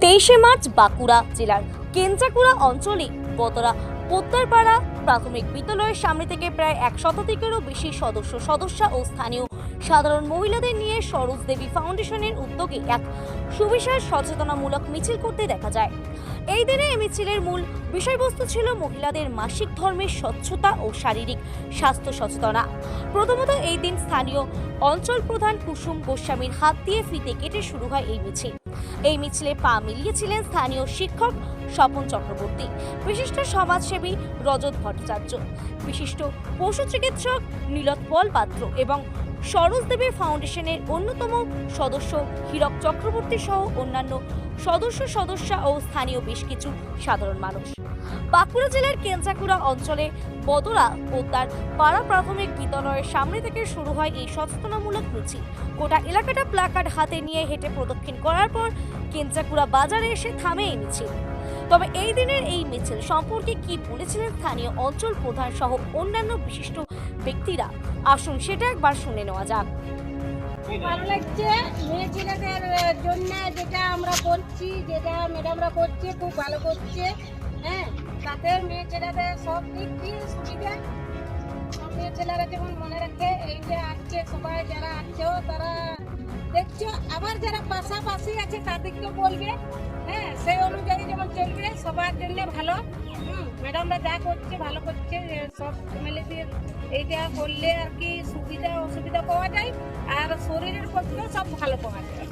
তেইশে মার্চ বাঁকুড়া জেলার কেঞ্চাকুড়া অঞ্চলে গতরা পোত্তারপাড়া প্রাথমিক বিদ্যালয়ের সামনে থেকে প্রায় এক শতাধিকেরও বেশি সদস্য, সদস্যা ও স্থানীয় সাধারণ মহিলাদের নিয়ে সরোজ দেবী ফাউন্ডেশনের উদ্যোগে এক সুবিশাল সচেতনামূলক মিছিল করতে দেখা যায়। এই দিনে এই মিছিলের মূল বিষয়বস্তু ছিল মহিলাদের মাসিক ধর্মের স্বচ্ছতা ও শারীরিক স্বাস্থ্য সচেতনা। প্রথমত এই দিন স্থানীয় অঞ্চল প্রধান কুসুম গোস্বামীর হাত দিয়ে ফিতে কেটে শুরু হয় এই মিছিল। এই মিছিলে পা মিলিয়েছিলেন স্থানীয় শিক্ষক স্বপন চক্রবর্তী, বিশিষ্ট সমাজসেবী রজত ভট্টাচার্য, বিশিষ্ট পশু চিকিৎসক নীলোৎপল পাত্র এবং সরোজ দেবী ফাউন্ডেশনের অন্যতম সদস্য হীরক চক্রবর্তী সহ অন্যান্য সদস্য সদস্যা ও স্থানীয় বেশ কিছু সাধারণ মানুষ। বাঁকুড়া জেলার কেঞ্চাকুড়া অঞ্চলে বদরা ও তার পাড়া প্রাথমিক বিদ্যালয়ের সামনে থেকে শুরু হয় এই সচেতনামূলক মিছিল গোটা এলাকাটা প্লাকার্ড হাতে নিয়ে হেঁটে প্রদক্ষিণ করার পর কেঞ্চাকুড়া বাজারে এসে থামে এই মিছিল। তবে এই দিনের এই মিছিল সম্পর্কে কি বলেছিলেন স্থানীয় অঞ্চল প্রধান সহ অন্যান্য বিশিষ্ট ব্যক্তিরা? আসুন সেটা একবার শুনে নেওয়া যাক। ভালো লাগছে। মেয়ে ছেলেদের জন্য যেটা আমরা করছি, যেটা ম্যাডামরা করছে, খুব ভালো করছে। হ্যাঁ তাতে মেয়ে ছেলেদের সব দিক দিয়ে সুবিধা। সব মেয়ে ছেলেরা যেমন মনে রাখে, এই যে আসছে সবাই, যারা আসছেও তারা দেখছ আবার যারা পাশাপাশি আছে তাদেরকে বলবে হ্যাঁ সেই অনুযায়ী যেমন চলবে, সবার জন্য ভালো। হুম, ম্যাডামরা যা করছে, ভালো করছে সব ফ্যামিলিদের এইটা করলে আর কি সুবিধা, অসুবিধা পাওয়া যায়, আর শরীরের পক্ষেও সব ভালো পাওয়া যায়।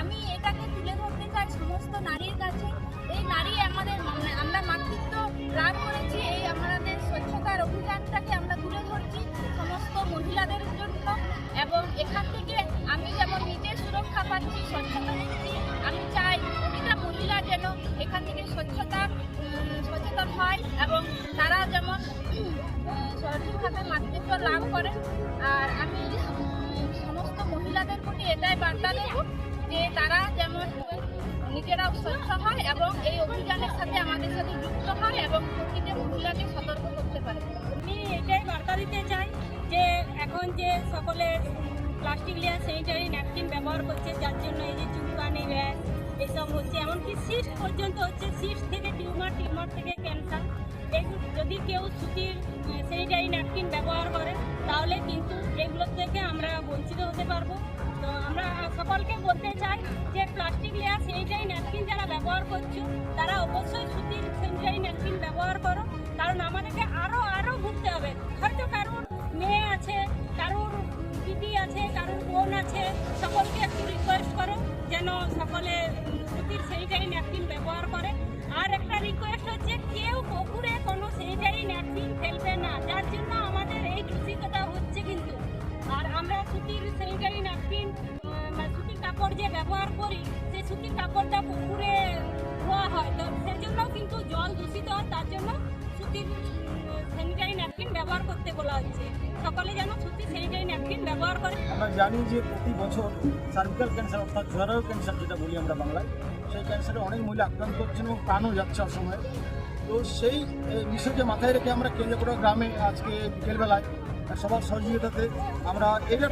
আমি এটাকে তুলে ধরতে চাই সমস্ত নারীর কাছে। এই নারী আমাদের আমরা মাতৃত্ব লাভ করেছি, এই আমাদের স্বচ্ছতার অভিযানটাকে আমরা তুলে ধরছি। সমস্ত মহিলাদের জন্য করেন। আর আমি সমস্ত মহিলাদের প্রতি এটাই বার্তা দেব যে তারা যেমন নিজেরাও স্বচ্ছ হয় এবং এই অভিযানের সাথে আমাদের সাথে যুক্ত হয় এবং প্রতিটা মহিলাকে সতর্ক করতে পারে। আমি এটাই বার্তা দিতে চাই যে এখন যে সকলে প্লাস্টিক লেয়ার স্যানিটারি ন্যাপকিন ব্যবহার করছে, যার জন্য এই যে চুলকানি, র্যাশ, এসব হচ্ছে, এমনকি সিস্ট পর্যন্ত হচ্ছে সিস্ট থেকে টিউমার টিউমার থেকে ক্যান্সার যদি কেউ সুতির স্যানিটারি ন্যাপকিন ব্যবহার করে তাহলে কিন্তু এগুলো থেকে আমরা বঞ্চিত হতে পারব। তো আমরা সকলকে বলতে চাই যে প্লাস্টিক লেয়ার স্যানিটারি ন্যাপকিন যারা ব্যবহার করছ, তারা অবশ্যই সুতির স্যানিটারি ন্যাপকিন ব্যবহার করো। কারণ আমাদেরকে আরও আরও ঘুরতে হবে। হয়তো কারোর মেয়ে আছে, কারোর দিদি আছে, কারোর বোন আছে, সকলকে একটু রিকোয়েস্ট করো যেন সকলে সুতির স্যানিটারি ন্যাপকিন ব্যবহার করে। আর একটা রিকোয়েস্ট হচ্ছে, কেউ পুকুরে কোনো স্যানিটারি ন্যাপকিন ফেলবে না। যার জন্য আমাদের এই হচ্ছে কিন্তু। আর আমরা সুতির স্যানিটারি ন্যাপকিন সুতির কাপড় যে ব্যবহার করি সেই সুতির কাপড়টা পুকুরে ধোয়া হয়। তো সেজন্য কিন্তু জল দূষিত হয়, তার জন্য সুতির স্যানিটারি ন্যাপকিন ব্যবহার করতে বলা হচ্ছে। সকলে যেন সুতির স্যানিটারি ন্যাপকিন ব্যবহার করে। আমরা জানি যে প্রতি বছর সার্ভিক্যাল ক্যান্সার অর্থাৎ জরায়ু ক্যান্সার যেটা বলি আমরা বাংলায়, সেই ক্যান্সারে অনেক মহিলা আক্রান্ত হচ্ছেন এবং প্রাণও যাচ্ছে অসময়ে তো সেই বিষয়কে মাথায় রেখে আমরা কেন্দ্রকোটা গ্রামে আজকে বিকেলবেলায় সবার সহযোগিতাতে আমরা এটা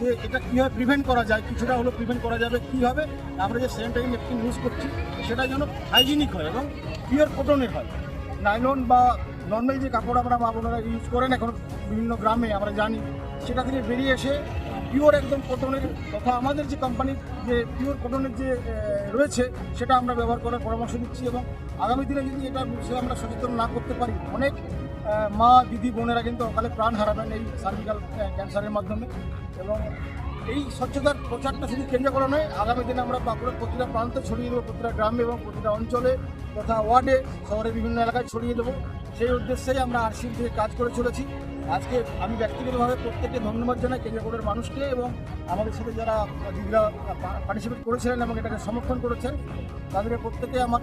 যে এটা কীভাবে প্রিভেন্ট করা যায়, কিছুটা হলো প্রিভেন্ট করা যাবে কীভাবে আমরা যে স্যানিটারি ন্যাপকিন ইউজ করছি, সেটা যেন হাইজিনিক হয় এবং পিওর কটনের হয়। নাইলন বা নর্মাল যে কাপড় আমরা মা বোনেরা ইউজ করেন, এখন বিভিন্ন গ্রামে আমরা জানি, সেটা থেকে বেরিয়ে এসে পিওর একদম কটনের তথা আমাদের যে কোম্পানির যে পিওর কটনের যে রয়েছে, সেটা আমরা ব্যবহার করার পরামর্শ দিচ্ছি এবং আগামী দিনে যদি এটা বিষয়ে আমরা সচেতন না করতে পারি, অনেক মা, দিদি, বোনেরা কিন্তু অকালে প্রাণ হারাবেন এই সার্ভিক্যাল ক্যান্সারের মাধ্যমে এবং এই স্বচ্ছতার প্রচারটা শুধু কেন্দ্র করা নয়, আগামী দিনে আমরা বাঁকুড়ার প্রতিটা প্রান্তে ছড়িয়ে দেবো, প্রতিটা গ্রামে এবং প্রতিটা অঞ্চলে তথা ওয়ার্ডে, শহরের বিভিন্ন এলাকায় ছড়িয়ে দেবো। সেই উদ্দেশ্যেই আমরা আরসিএম থেকে কাজ করে চলেছি। আজকে আমি ব্যক্তিগতভাবে প্রত্যেককে ধন্যবাদ জানাই কেন্দ্রকোটের মানুষকে এবং আমাদের সাথে যারা দিদিরা পার্টিসিপেট করেছিলেন এবং এটাকে সমর্থন করেছেন, তাদেরকে প্রত্যেকে আমার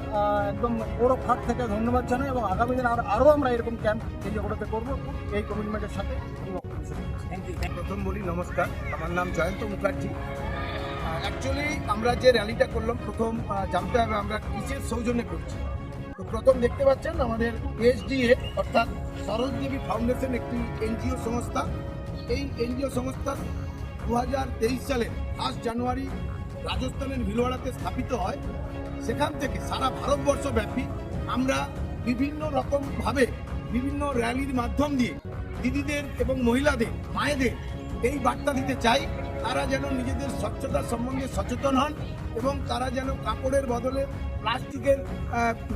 একদম বড় ফাট থেকে ধন্যবাদ জানাই এবং আগামী দিনে আর, আরও আমরা এরকম ক্যাম্প কেন্দ্রকোটাতে করব। এই কমিটমেন্টের সাথে প্রথম বলি নমস্কার। আমার নাম জয়ন্ত মুখার্জি। অ্যাকচুয়ালি আমরা যে র্যালিটা করলাম, প্রথম জানতে হবে আমরা কিসের সৌজন্যে করছি? প্রথম দেখতে পাচ্ছেন আমাদের এসডিএ, অর্থাৎ সরোজ দেবী ফাউন্ডেশন একটি এনজিও সংস্থা। এই এনজিও সংস্থা দু সালের ফার্স্ট জানুয়ারি রাজস্থানের ভিলওয়াড়াতে স্থাপিত হয়। সেখান থেকে সারা ভারতবর্ষ ব্যাপী আমরা বিভিন্ন রকমভাবে বিভিন্ন র্যালির মাধ্যম দিয়ে দিদিদের এবং মহিলাদের, মায়েদের এই বার্তা দিতে চাই। তারা যেন নিজেদের স্বচ্ছতা সম্বন্ধে সচেতন হন এবং তারা যেন কাপড়ের বদলে প্লাস্টিকের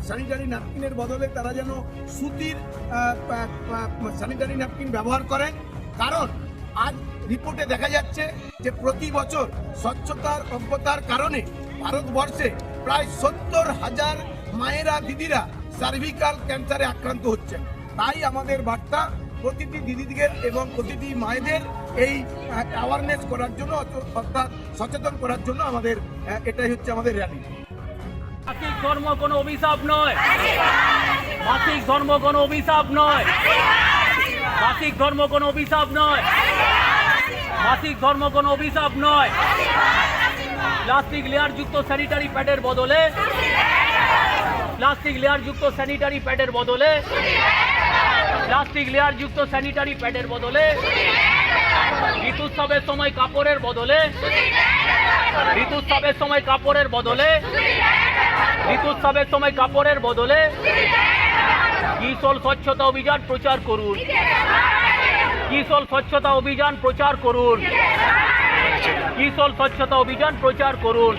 স্যানিটারি ন্যাপকিনের বদলে তারা যেন সুতির স্যানিটারি ন্যাপকিন ব্যবহার করেন। কারণ আজ রিপোর্টে দেখা যাচ্ছে যে প্রতি বছর স্বচ্ছতার অজ্ঞতার কারণে ভারতবর্ষে প্রায় সত্তর হাজার মায়েরা, দিদিরা সার্ভিকাল ক্যান্সারে আক্রান্ত হচ্ছেন। তাই আমাদের বার্তা প্রতিটি দিদিদের এবং প্রতিটি মায়েদের এই অ্যাওয়ারনেস করার জন্য অর্থাৎ সচেতন করার জন্য আমাদের এটাই হচ্ছে আমাদের র্যালি মাসিক ধর্ম কোনো অভিশাপ নয়। মাসিক ধর্ম কোনো অভিশাপ নয়। মাসিক ধর্ম কোনো অভিশাপ নয়। মাসিক ধর্ম কোনো অভিশাপ নয়। প্লাস্টিক লেয়ার যুক্ত স্যানিটারি প্যাডের বদলে প্লাস্টিক লেয়ার যুক্ত স্যানিটারি প্যাডের বদলে প্লাস্টিক লেয়ার যুক্ত স্যানিটারি প্যাডের বদলে ঋতুস্রাবের সময় কাপড়ের বদলে ঋতুস্রাবের সময় কাপড়ের বদলে ঋতুস্রাবের সময় কাপড়ের বদলে কিশোর স্বচ্ছতা অভিযান প্রচার করুন। কিশোর স্বচ্ছতা অভিযান প্রচার করুন। কিশোর স্বচ্ছতা অভিযান প্রচার করুন।